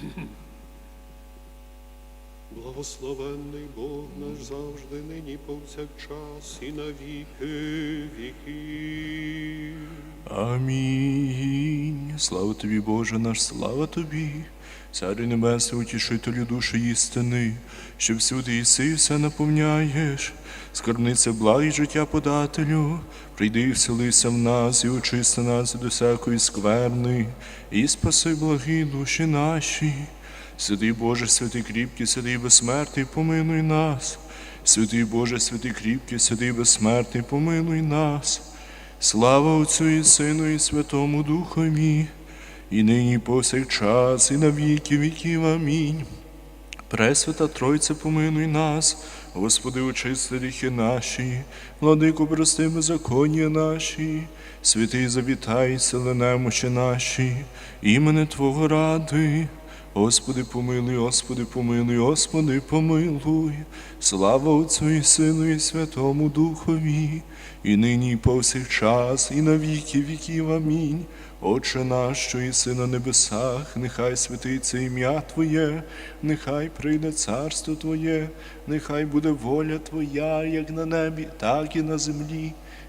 Mm-hmm. Благословенний Бог наш завжди, нині повсякчас і на віки віків. Амінь. Слава тобі, Боже наш, слава тобі, Царю Небесний, утішителю душі істини, що всюди єси і все наповняєш, скарбниця благ і життя подателю, прийди і вселися в нас і очисти нас від усякої скверни, і спаси благі душі наші. Святий Боже, святий кріпкий, святий безсмертний, помилуй нас. Святий Боже, святий кріпкий, святий безсмертний, помилуй нас. Слава Отцю і Сину, і Святому Духові, і нині і повсякчас, і на віки віків. Амінь. Пресвята Тройце, помилуй нас, Господи, очисти гріхи наші, владику, прости беззаконня наші, святий завітай, сили немощі наші, імене Твого ради. Господи, помилуй, Господи, помилуй, Господи, помилуй, слава Отцю і Сину, і Святому Духові, і нині, і повсякчас, і на віки віків. Амінь. Отче наш, що єси на небесах, нехай святиться ім'я Твоє, нехай прийде царство Твоє, нехай буде воля Твоя, як на небі, так і на землі.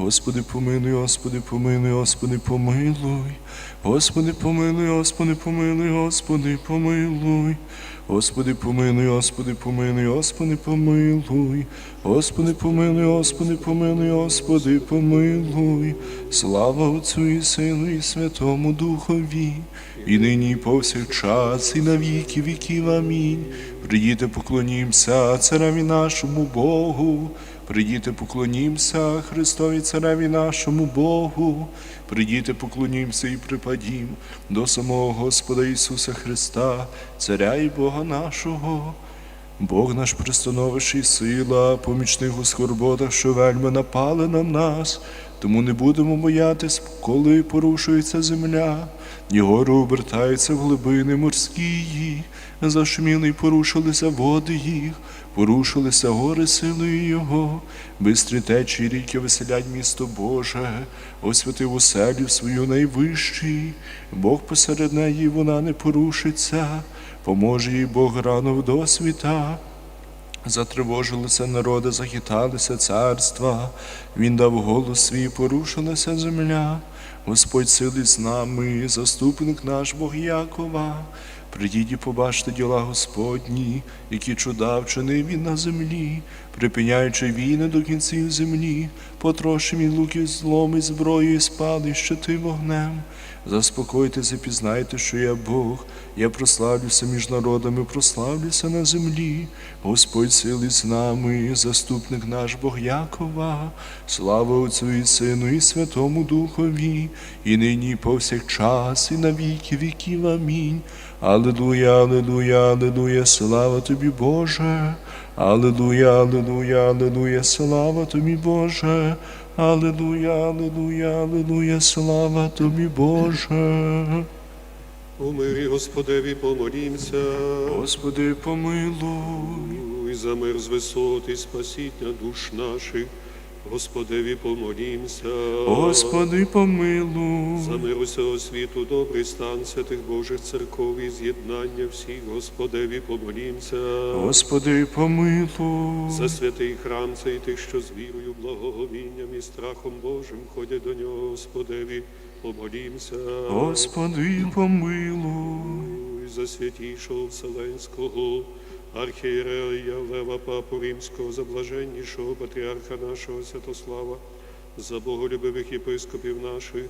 Господи, помилуй, Господи, помилуй, Господи, помилуй. Господи, помилуй, Господи, помилуй, Господи, помилуй. Господи, помилуй, Господи, помилуй, Господи, помилуй. Господи, помилуй, Господи, помилуй, Господи, помилуй. Слава Отцю і Сину, і Святому Духові, і нині, і повсякчас, і на віки віків. Амінь. Придіте, поклонімся цареві нашому Богу. Придіте, поклонімся Христові Цареві нашому Богу. Придіте, поклонімся і припадім до самого Господа Ісуса Христа, Царя і Бога нашого. Бог наш пристановище сила, помічних у скорботах, що вельми напали на нас, тому не будемо боятись, коли порушується земля, і обертаються в глибини морські, зашуміли й порушилися води їх, порушилися гори силою Його, бистрі течії ріки веселять місто Боже, освятив оселю свою найвищий, Бог посеред неї вона не порушиться, поможе їй Бог рано в досвіта. Затривожилися народи, захиталися царства, Він дав голос свій, порушилася земля. Господь сили з нами, заступник наш Бог Якова. Придіть і побачте діла Господні, які чуда вчинив він на землі, припиняючи війни до кінців землі, потрошим і луки злом і зброю, і спали щити вогнем. Заспокойтеся, пізнайте, що я Бог, я прославлюся між народами, прославлюся на землі. Господь сили з нами, заступник наш Бог Якова, слава Отцю і Сину, і Святому Духові, і нині, і повсякчас, і на віки віків. Амінь. Аллилуйя, аллилуйя, аллилуйя, слава тобі, Боже. Аллилуйя, аллилуйя, аллилуйя, слава тобі, Боже. Аллилуйя, аллилуйя, аллилуйя, слава тобі, Боже. У мирі Господеві помолімся. Господи, помилуй. І за мир з висот і спасіння душ наших. Господеві помолімся. Господи, помилуй. За мир усього світу, добрий стан святих Божих церков і з'єднання всіх, Господеві помолімся. Господи, помилуй. За святий храм цей тих, що з вірою, благоговінням і страхом Божим ходять до нього, Господеві, помолімся. Господи, помилуй. За святійшого Вселенського архієрея Лева Папу Римського, за блаженнішого патріарха нашого Святослава, за боголюбивих єпископів наших,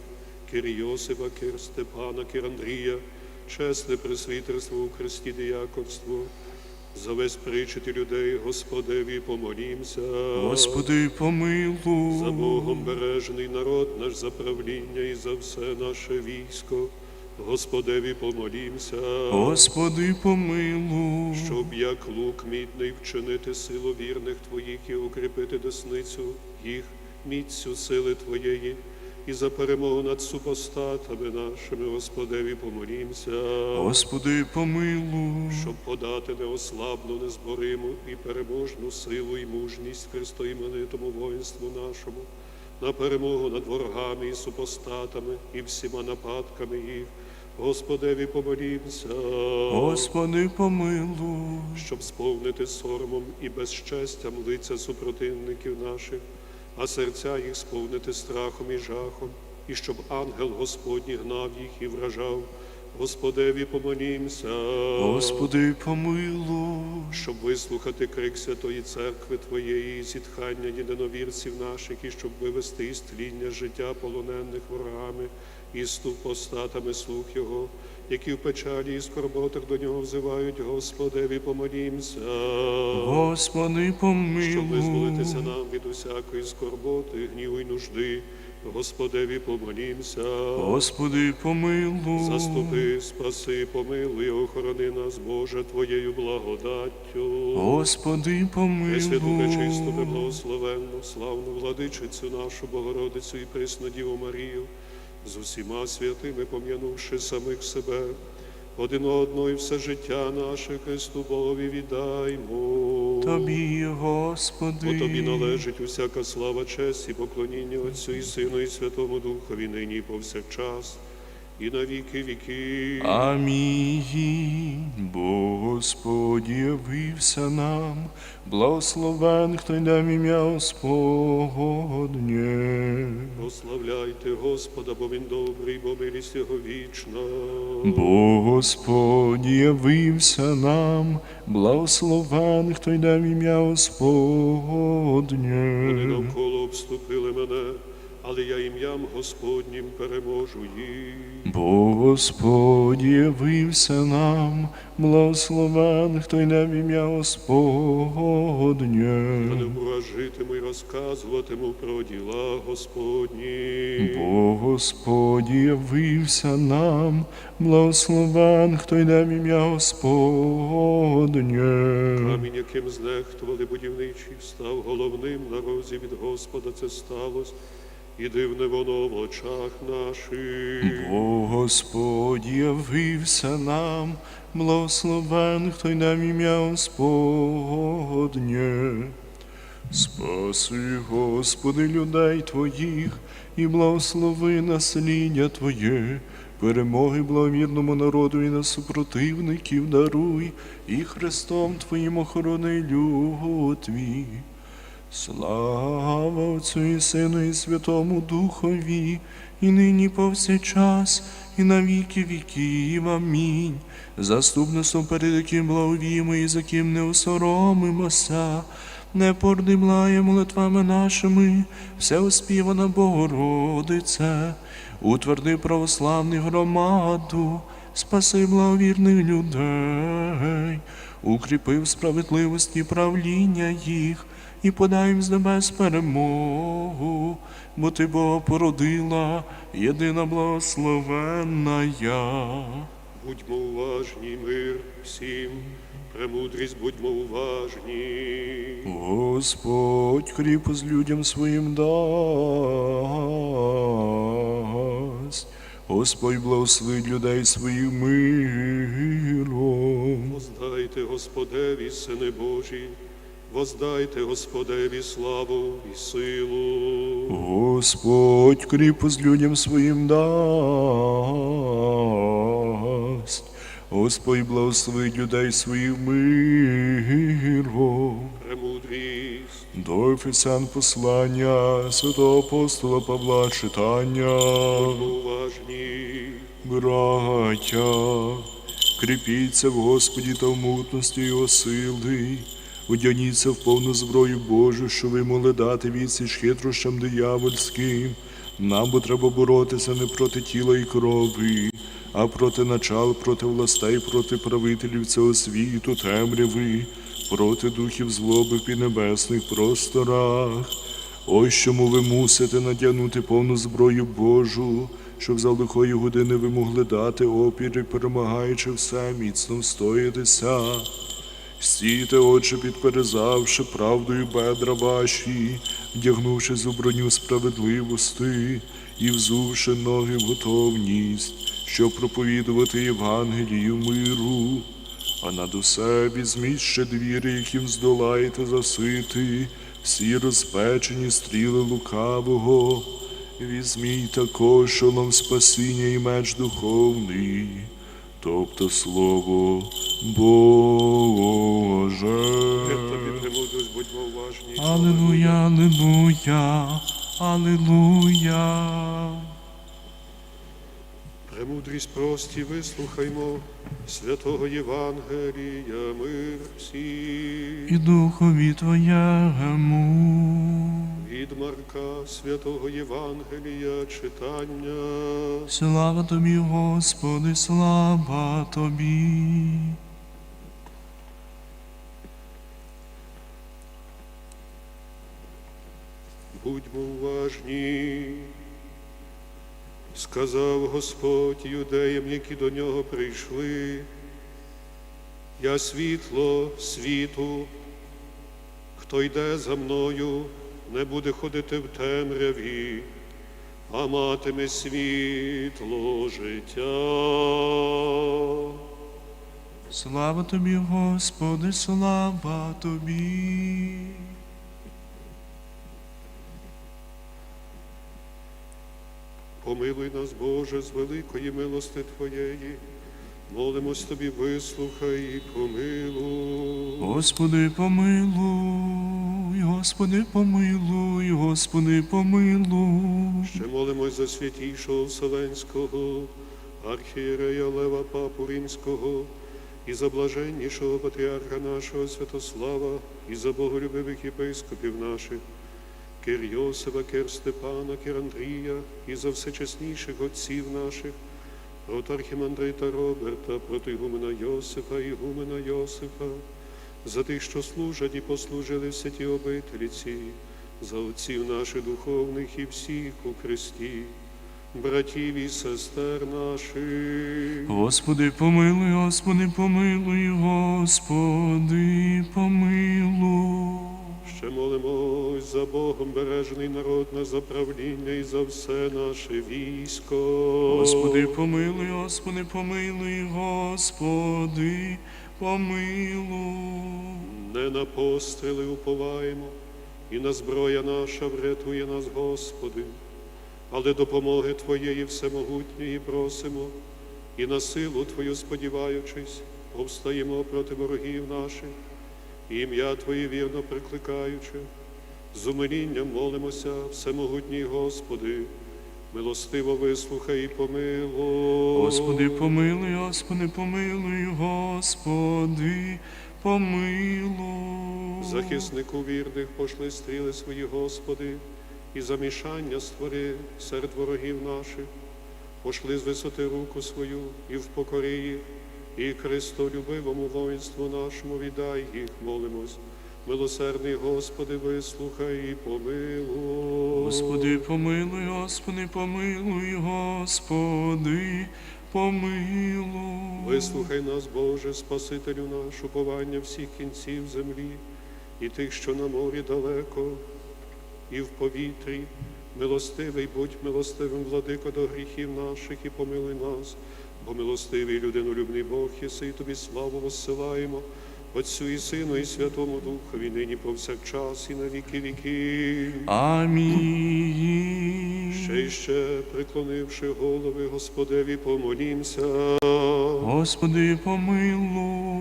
Кир Йосипа, Кир Степана, Кир Андрія, чесне пресвітерство у Христі діяконство, за весь причити людей, Господеві, помолімся. Господи, помилуй. За Богом бережений народ наш за правління і за все наше військо. Господеві помолімся, Господи, помилуй. щоб як лук мідний вчинити силу вірних Твоїх і укріпити десницю їх міцю сили Твоєї, і за перемогу над супостатами нашими, Господеві помолімся. Господи, помилуй. щоб подати неослабну, незбориму і переможну силу і мужність Христоіменитому воїнству нашому, на перемогу над ворогами і супостатами і всіма нападками їх. Господеві помолімся, Господи, помилуй. щоб сповнити соромом і безчестям лиця супротивників наших, а серця їх сповнити страхом і жахом, і щоб ангел Господній гнав їх і вражав. Господеві помолімся. Господи, помилуй. щоб вислухати крик Святої Церкви Твоєї і зітхання єдиновірців наших, і щоб вивести із тління життя полонених ворогами і ступостатами слух Його, які в печалі і скорботах до нього взивають, Господеві, помолімся, Господи, щоб визволитися нам від усякої скорботи, гніву й нужди. Господеві помолімся. Господи, помилуй. Заступи, спаси, помилуй, охорони нас, Боже, Твоєю благодаттю. Господи, Пресвяту, пречисту, помилуй. благословенну, славну владичицю нашу Богородицю і пресну Діву Марію, з усіма святими пом'янувши самих себе, один одного і все життя наше Христу Богові віддаймо. Тобі, Господи. Бо тобі належить усяка слава, честь і поклоніння Отцю і Сину, і Святому Духові, нині і повсякчас, і на віки віки. Амінь. Бо Господь явився нам, благословен, хто йде в ім'я Господнє. Прославляйте Господа, бо Він добрий, бо милість Його вічна. Бо Господь явився нам, благословен, хто йде в ім'я Вони навколо обступили мене, але я ім'ям Господнім переможу їх. Бо Господь явився нам, благословен, хто йде в ім'я Та не Господнє. вражитиму й розказуватиму про діла Господні. Бо Господь явився нам, благословен, хто йде в ім'я Господнє. Камінь, яким знехтували будівничі, став головним на розі від Господа це сталося, і дивне воно в очах наших. Бо Господь явився нам, благословен, хто йде в ім'я Господнє. Спаси, Господи, людей Твоїх, і благослови насліддя Твоє, перемоги благовірному народу і на супротивників даруй, і Христом Твоїм охорони люд Твій. Слава Отцю і Сину і Святому Духові, і нині повсякчас, і на віки віків. Амінь. Заступництво перед яким благовіємо і за ким не осоромимося, не пордимлає молитвами нашими, все оспівана Богородице, утверди православну громаду, спаси благовірних людей, укріпи в справедливості правління їх і подай їм з небес перемогу, бо ти Бога породила, єдина благословенна я. Будьмо уважні, мир всім, премудрість будьмо уважні. Господь кріпость людям своїм дасть. Господь благословить людей своїм миром. Воздайте Господеві, сини Божі, воздайте Господеві славу і силу. Господь кріпость людям своїм дасть. Господь благословить людей своїм миром. Премудрість, До Ефесян послання святого апостола Павла читання. уважні. Браття, кріпіться в Господі та в мутності його сили, одягніться в повну зброю Божу, що ви могли дати відсіч хитрощам диявольським, Нам бо треба боротися не проти тіла і крові, а проти начал, проти властей, проти правителів цього світу, темряви, проти духів злоби в піднебесних просторах. Ось чому ви мусите надягнути повну зброю Божу, щоб за лихої години ви могли дати опір перемагаючи все, міцно встоятися. Стійте, отче, підперезавши правдою бедра ваші, вдягнувши у броню справедливості і взувши ноги в готовність, щоб проповідувати Євангелію миру. А над усе візьміть ще двірі, яким здолаєте засити, всі розпечені стріли лукавого. Візьміть також шолом спасіння і меч духовний, тобто слово Боже. Будьмо уважні. Аллилуйя, аллилуйя, аллилуйя. Премудрість прості, вислухаймо святого Євангелія, мир всім. І духові Твоєму. Від Марка святого Євангелія читання. Слава Тобі, Господи, слава Тобі. Будьмо уважні, сказав Господь юдеям, які до нього прийшли. Я світло світу, хто йде за мною, не буде ходити в темряві, а матиме світло життя. Слава Тобі, Господи, слава Тобі. Помилуй нас, Боже, з великої милости Твоєї. Молимось Тобі, вислухай і помилуй. Господи, помилуй, Господи, помилуй, Господи, помилуй. Ще молимось за святійшого Вселенського, архієрея Лева Папу Римського, і за блаженнішого патріарха нашого Святослава, і за боголюбивих єпископів наших, Кир Йосифа, Кир Степана, Кир Андрія, і за всечесніших отців наших, проти архімандрита Роберта, проти Ігумена Йосифа, Ігумена Йосифа, за тих, що служать і послужили в святі обителіці, за отців наших духовних і всіх у Христі, братів і сестер наших. Господи, помилуй, Господи, помилуй, Господи, помилуй. Ще молимось за Богом бережений народ на заправління і за все наше військо. Господи, помилуй, Господи, помилуй, Господи, помилуй. Не на постріли уповаємо, і на зброя наша врятує нас, Господи, але допомоги Твоєї всемогутньої просимо, і на силу Твою сподіваючись, повстаємо проти ворогів наших, і ім'я Твоє вірно прикликаючи, з умилінням молимося, всемогутній Господи, милостиво вислухай і помилуй. Господи, помилуй, Господи, помилуй, Господи, помилуй. Захиснику вірних пошли стріли свої, Господи, і замішання створи серед ворогів наших, пошли з висоти руку свою і в покорі їх, і Христолюбивому воїнству нашому віддай їх, молимось. Милосердний Господи, вислухай і помилуй. Господи, помилуй, Господи, помилуй, Господи, помилуй. Вислухай нас, Боже, Спасителю наш, уповання всіх кінців землі, і тих, що на морі далеко, і в повітрі. Милостивий, будь милостивим, владико, до гріхів наших, і помилуй нас, бо милостивий людинолюбний Бог, єси, і тобі славу воссилаємо, Отцю і Сину, і Святому Духові, нині повсякчас, і на віки віків. Амінь. Ще й ще, преклонивши голови Господеві, помолімся. Господи, помилуй.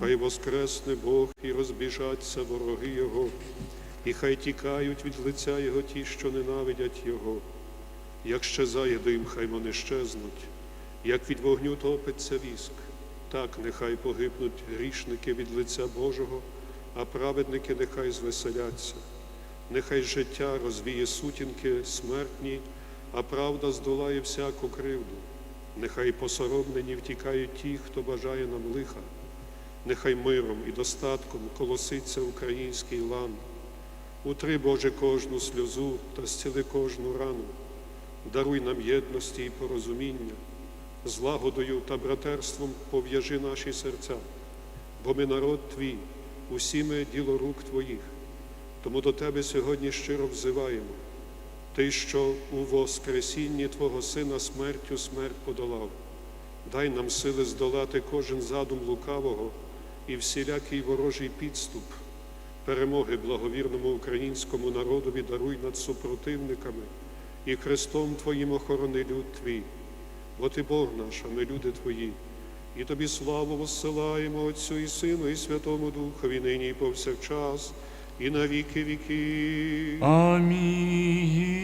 Хай воскресне Бог і розбіжаться вороги Його, і хай тікають від лиця Його ті, що ненавидять Його. Як щезає дим, хай вони щезнуть, як від вогню топиться віск, так нехай погибнуть грішники від лиця Божого, а праведники нехай звеселяться. Нехай життя розвіє сутінки смертні, а правда здолає всяку кривду. Нехай посоромлені втікають ті, хто бажає нам лиха. Нехай миром і достатком колоситься український лан. Утри, Боже, кожну сльозу та зціли кожну рану. Даруй нам єдності і порозуміння, злагодою та братерством пов'яжи наші серця, бо ми народ Твій, усі ми діло рук Твоїх. Тому до Тебе сьогодні щиро взиваємо. Ти, що у Воскресінні Твого Сина смертю смерть подолав, дай нам сили здолати кожен задум лукавого і всілякий ворожий підступ, перемоги благовірному українському народові даруй над супротивниками і Христом Твоїм охорони люд Твій. Бо Ти Бог наш, а ми люди Твої, і Тобі славу воссилаємо Отцю і Сину, і Святому Духові, нині і повсякчас, і на віки віки. Амінь.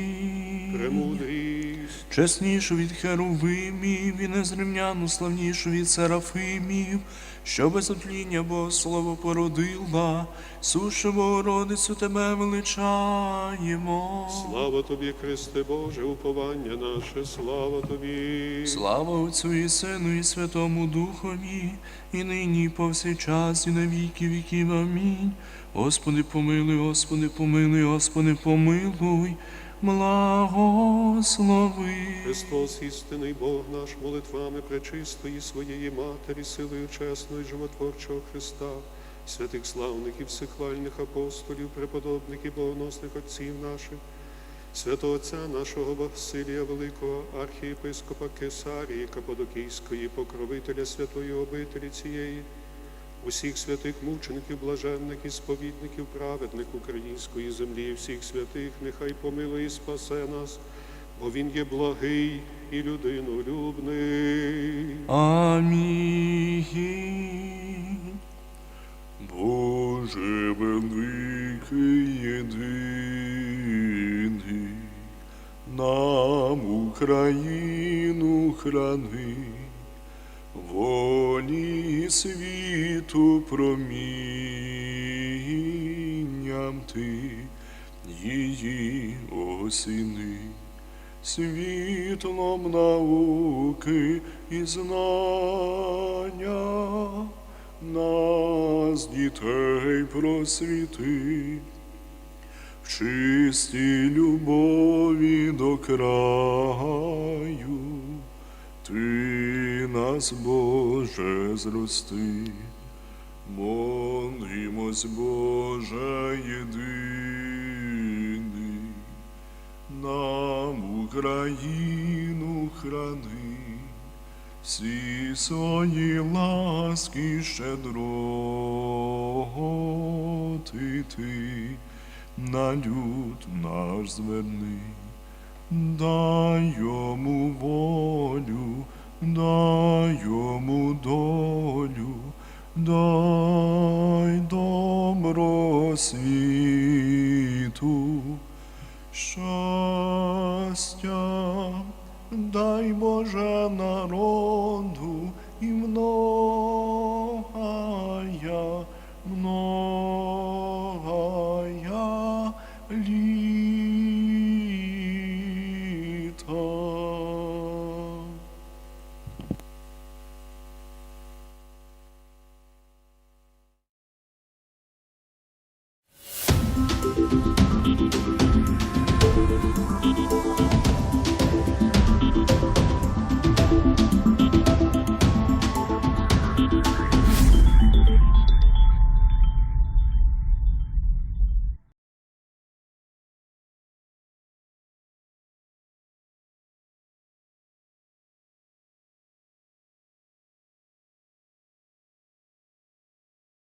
Премудрість, Чеснішу від херовимів і незрівняну славнішу від серафимів, що без отління Богослово породила, сушу Богородицю тебе величаємо. слава Тобі, Христе Боже, уповання наше, слава Тобі. Слава Отцю і Сину, і Святому Духові, і нині, і повсякчас, і на віки віків. Амінь. Господи, помилуй, Господи, помилуй, Господи, помилуй, благослови. Христос, істинний Бог наш, молитвами пречистої своєї Матері, силою чесної животворчого Христа, святих славних і всехвальних апостолів, преподобних і богоносних отців наших, святого Отця нашого Василія Великого, архієпископа Кесарії, Каподокійської, покровителя святої обителі цієї, усіх святих мучеників, блаженних і сповідників, праведних української землі, всіх святих, нехай помилує і спасе нас, бо Він є благий і людинолюбний. Амінь. Боже великий єдиний, нам Україну храни, волі світу промінням ти її осіни світлом науки і знання нас, дітей, просвіти, в чистій любові до краю, ти нас, Боже, зрости. Молимось, Боже, єдиний, нам Україну храни, всі свої ласки щедроти ти на люд наш зверни, дай йому волю, дай йому долю, дай добро світу щастя, дай Боже народу і множити